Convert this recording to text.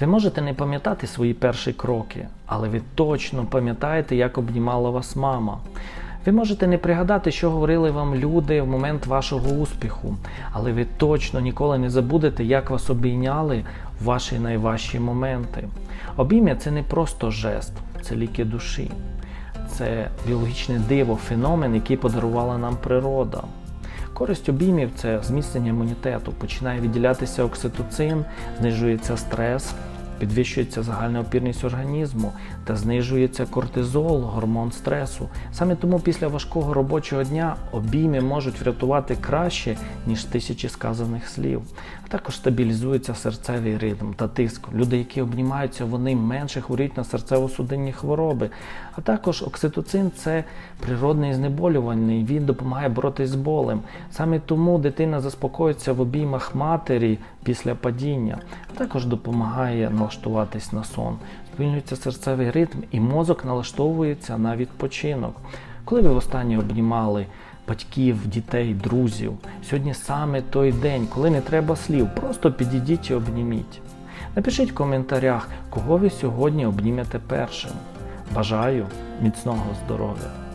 Ви можете не пам'ятати свої перші кроки, але ви точно пам'ятаєте, як обнімала вас мама. Ви можете не пригадати, що говорили вам люди в момент вашого успіху, але ви точно ніколи не забудете, як вас обійняли в ваші найважчі моменти. Обіймя це не просто жест, це ліки душі. Це біологічне диво, феномен, який подарувала нам природа. Користь обіймів це зміцнення імунітету. Починає відділятися окситоцин, знижується стрес, підвищується загальна опірність організму та знижується кортизол, гормон стресу. Саме тому після важкого робочого дня обійми можуть врятувати краще, ніж тисячі сказаних слів. А також стабілізується серцевий ритм та тиск. Люди, які обнімаються, вони менше хворіють на серцево-судинні хвороби. А також окситоцин це природний знеболювальний, він допомагає боротись з болем. Саме тому дитина заспокоїться в обіймах матері після падіння, а також допомагає налаштуватись на сон. Сповільнюється серцевий ритм і мозок налаштовується на відпочинок. Коли ви востаннє обнімали батьків, дітей, друзів, сьогодні саме той день, коли не треба слів, просто підійдіть і обніміть. Напишіть в коментарях, кого ви сьогодні обнімете першим. Бажаю міцного здоров'я!